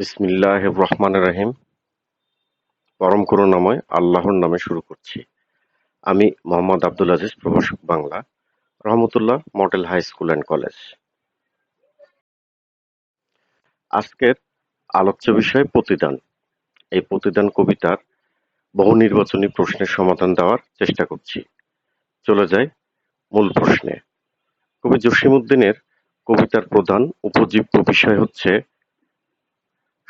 বিসমিল্লাহ রহমান রাহিম পরম করুণাময় আল্লাহর নামে শুরু করছি। আমি মোহাম্মদ আব্দুল আজিজ, প্রভাষক Bangla, Rahmatullah model high school and college. আজকের আলোচ্য বিষয় প্রতিদান। এই প্রতিদান কবিতার বহু নির্বাচনী প্রশ্নের সমাধান দেওয়ার চেষ্টা করছি। চলে যাই মূল প্রশ্নে। কবি জসিমউদ্দিনের কবিতার প্রধান উপজীব্য বিষয় হচ্ছে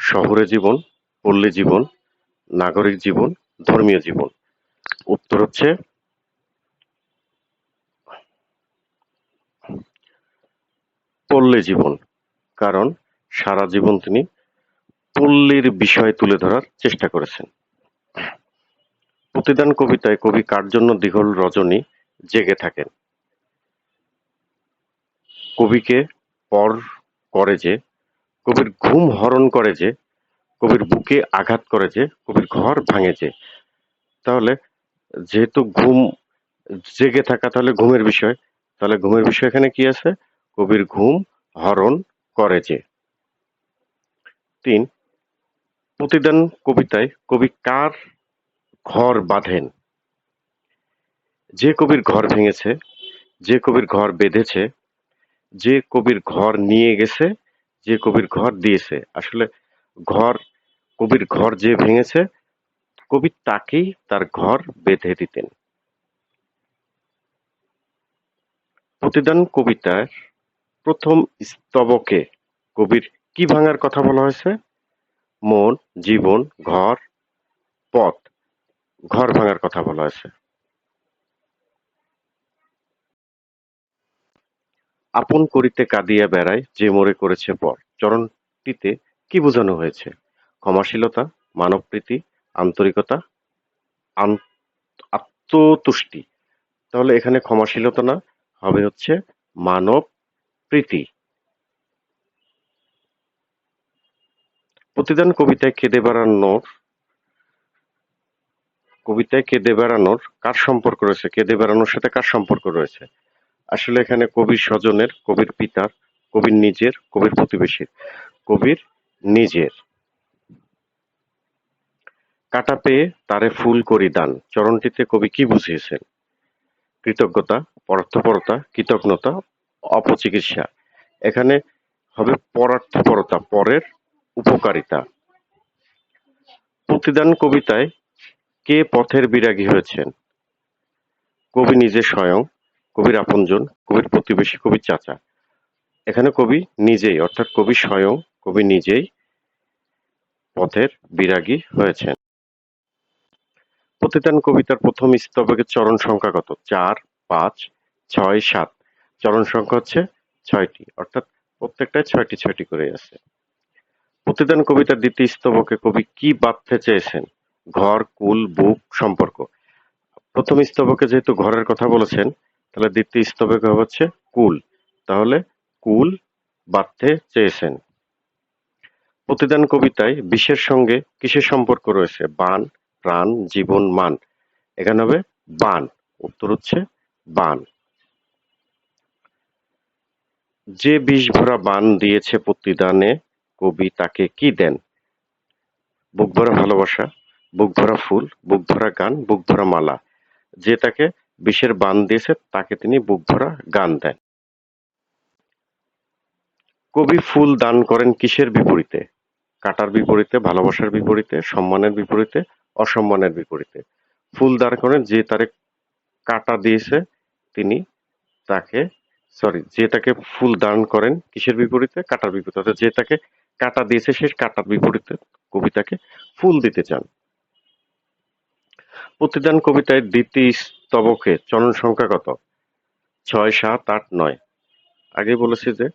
শহুরে জীবন, পল্লী জীবন, নাগরিক জীবন, ধর্মীয় জীবন। উত্তর হচ্ছে পল্লী জীবন, কারণ সারা জীবন তিনি পল্লীর বিষয় তুলে ধরার চেষ্টা করেছেন। প্রতিদান কবিতায় কবি কার জন্য দীঘল রজনী জেগে থাকেন? কবিকে পর করে যে কবির ঘুম হরণ করে যে, কবির বুকে আঘাত করে যে, কবির ঘর ভাঙে যে। তাহলে যেহেতু ঘুম জেগে থাকা তাহলে ঘুমের বিষয়। তাহলে ঘুমের বিষয় এখানে কি আছে? কবির ঘুম হরণ করে যে। তিন, প্রতিদান কবিতায় কবি কার ঘর বাঁধেন? যে কবির ঘর ভেঙেছে, যে কবির ঘর বেঁধেছে, যে কবির ঘর নিয়ে গেছে যে কবির ঘর দিয়েছে। আসলে ঘর, কবির ঘর যে ভেঙেছে, কবি তাকেই তার ঘর বেঁধে দিতেন। প্রতিদান কবিতার প্রথম স্তবকে কবির কি ভাঙার কথা বলা হয়েছে? মন, জীবন, ঘর, পথ, ঘর ভাঙার কথা বলা হয়েছে। আপন করিতে কাঁদিয়া বেড়ায় যে মোরে করেছে পর চরণটিতে কি বোঝানো হয়েছে? ক্ষমাশীলতা, মানবপ্রীতি, আন্তরিকতা, আন- আত্মতুষ্টি। তাহলে এখানে ক্ষমাশীলতা না, হবে হচ্ছে মানব প্রীতি প্রতিদান কবিতায় কেঁদে বেড়ানোর কবিতায় কেঁদে বেড়ানোর কার সম্পর্ক রয়েছে? কেঁদে বেড়ানোর সাথে কার সম্পর্ক রয়েছে? আসলে এখানে কবির স্বজনের, কবির পিতার, কবির নিজের, কবির প্রতিবেশীর, কবির নিজের। কাটা পেয়ে তারে ফুল করি দান। চরণটিতে কবি কি বুঝিয়েছেন? কৃতজ্ঞতা পরার্থপরতা কৃতজ্ঞতা, অপচিকিৎসা। এখানে হবে পরার্থপরতা, পরের উপকারিতা। প্রতিদান কবিতায় কে পথের বিরাগী হয়েছেন? কবি নিজে স্বয়ং কবির আপনজন, কবির প্রতিবেশী, কবির চাচা। এখানে কবি নিজেই, অর্থাৎ কবি স্বয়ং, কবি নিজেই পথের বিরাগী হয়েছেন। প্রতিদান কবিতার প্রথম স্তবকের চরণ সংখ্যা কত? চার, পাঁচ, ছয়, সাত। চরণ সংখ্যা হচ্ছে ছয়টি, অর্থাৎ প্রত্যেকটায় ছয়টি ছয়টি করে আছে। প্রতিদান কবিতার দ্বিতীয় স্তবকে কবি কি বাঁধতে চেয়েছেন? ঘর, কুল, বুক সম্পর্ক। প্রথম স্তবকে যেহেতু ঘরের কথা বলেছেন তাহলে দ্বিতীয় স্তবকে হচ্ছে কুল। তাহলে কুল বাঁধতে চেয়েছেন। প্রতিদান কবিতায় বিষের সঙ্গে কিসের সম্পর্ক রয়েছে? বান, প্রাণ, জীবন, মান। এখানে হবে বান। উত্তর হচ্ছে বান। যে বিষ ভরা বান দিয়েছে প্রতিদানে কবি তাকে কি দেন? বুক ভরা ভালোবাসা, বুক ভরা ফুল, বুক ভরা গান, বুক ভরা মালা। যে তাকে বিষের বান দিয়েছে, তাকে তিনি বুক ভরা গান দেন। কবি ফুল দান করেন কিসের বিপরীতে? কাটার বিপরীতে, ভালোবাসার বিপরীতে, সম্মানের বিপরীতে, অসম্মানের বিপরীতে। ফুল দান করেন যে তারে কাটা দিয়েছে, তিনি তাকে সরি যে তাকে ফুল দান করেন কিসের বিপরীতে? কাটার বিপরীতে। অর্থাৎ যে তাকে কাটা দিয়েছে, সে কাটার বিপরীতে কবি তাকে ফুল দিতে চান। প্রতিদান কবিতায় দ্বিতীয় স্তবকে চরণ সংখ্যা কত? ছয়, সাত, আট, নয়। আগে বলেছি যে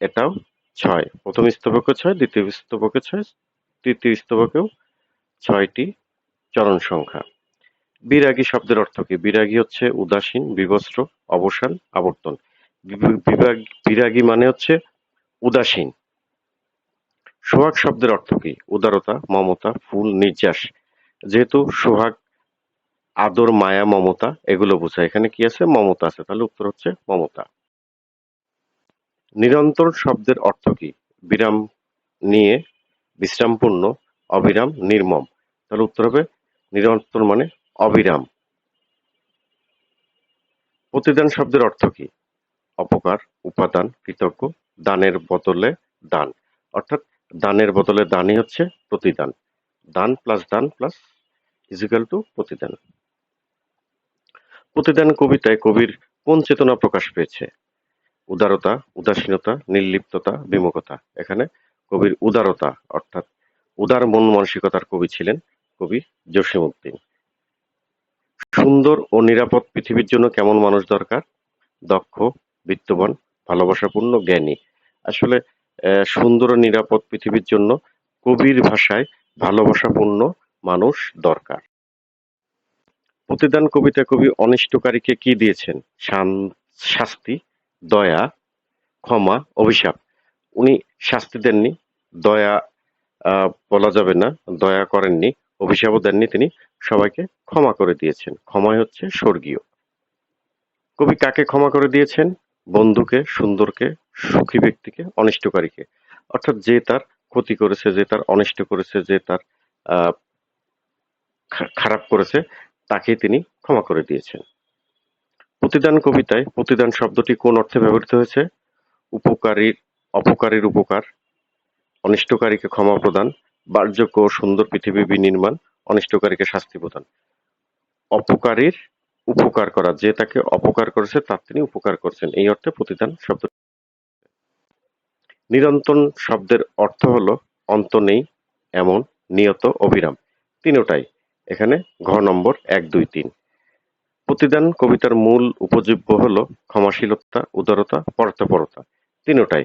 এটাও ছয়। প্রথম স্তবকে ছয়, দ্বিতীয় স্তবকে ছয়, তৃতীয় স্তবকেও ছয়টি চরণ সংখ্যা। বিরাগী শব্দের অর্থ কি? বিরাগী হচ্ছে উদাসীন, বিবস্ত্র, অবসান, আবর্তন। বিরাগী মানে হচ্ছে উদাসীন। সোহাগ শব্দের অর্থ কি? উদারতা, মমতা, ফুল, নির্যাস। যেহেতু সোহাগ, আদর, মায়া, মমতা, এগুলো বোঝায়। এখানে কি আছে? মমতা আছে। তাহলে উত্তর হচ্ছে মমতা। নিরন্তর শব্দের অর্থ কি? বিরাম নিয়ে বিশ্রামপূর্ণ, অবিরাম, নির্মম। তাহলে উত্তর হবে নিরন্তর মানে অবিরাম। প্রতিদান শব্দের অর্থ কি? অপকার, উপাদান, কৃতজ্ঞ, দানের বদলে দান। অর্থাৎ দানের বদলে দানই হচ্ছে প্রতিদান। দান প্লাস দান প্লাস ইজিক্যাল টু প্রতিদান। প্রতিদান কবিতায় কবির কোন চেতনা প্রকাশ পেয়েছে? উদারতা, উদাসীনতা, নির্লিপ্ততা, বিমুখতা। এখানে কবির উদারতা অর্থাৎ উদার মন মানসিকতার কবি ছিলেন কবি জসিমউদ্দিন। সুন্দর ও নিরাপদ পৃথিবীর জন্য কেমন মানুষ দরকার? দক্ষ, বিত্তবান, ভালোবাসাপূর্ণ, জ্ঞানী। আসলে সুন্দর ও নিরাপদ পৃথিবীর জন্য কবির ভাষায় ভালোবাসাপূর্ণ মানুষ দরকার। প্রতিদান কবিতা কবি অনিষ্টকারীকে কি দিয়েছেন? শাস্তি, দয়া, ক্ষমা, অভিশাপ। উনি শাস্তি দেননি, দয়া বলা যাবে না, দয়া করেননি, অভিশাপও দেননি তিনি, সবাইকে ক্ষমা করে দিয়েছেন। ক্ষমাই হচ্ছে স্বর্গীয়। কবি কাকে ক্ষমা করে দিয়েছেন? বন্ধুকে, সুন্দরকে, সুখী ব্যক্তিকে, অনিষ্টকারীকে। অর্থাৎ যে তার ক্ষতি করেছে, যে তার অনিষ্ট করেছে, যে তার খারাপ করেছে, তাকেই তিনি ক্ষমা করে দিয়েছেন। প্রতিদান কবিতায় প্রতিদান শব্দটি কোন অর্থে ব্যবহৃত হয়েছে? উপকারীর অপকারীর উপকার, অনিষ্টকারীকে ক্ষমা প্রদান ও সুন্দর পৃথিবী বিনির্মাণ, অনিষ্টকারীকে শাস্তি প্রদান। অপকারীর উপকার করা, যে তাকে অপকার করেছে, তার তিনি উপকার করছেন। এই অর্থে প্রতিদান শব্দ। নিরন্তন শব্দের অর্থ হলো, অন্ত নেই, এমন, নিয়ত, অবিরাম। তিনোটাই। এখানে ঘ নম্বর এক, দুই, তিন। প্রতিদান কবিতার মূল উপজীব্য হলো ক্ষমাশীলতা, উদারতা পরতা তিনোটাই।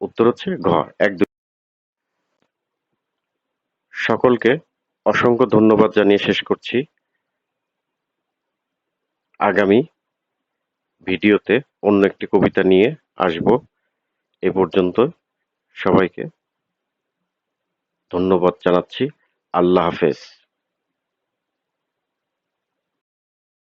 উত্তর হচ্ছে ঘ, এক, দুই। সকলকে অসংখ্য ধন্যবাদ জানিয়ে শেষ করছি। আগামী ভিডিওতে অন্য একটি কবিতা নিয়ে আসব। এ পর্যন্ত সবাইকে ধন্যবাদ জানাচ্ছি। আল্লাহ হাফেজ।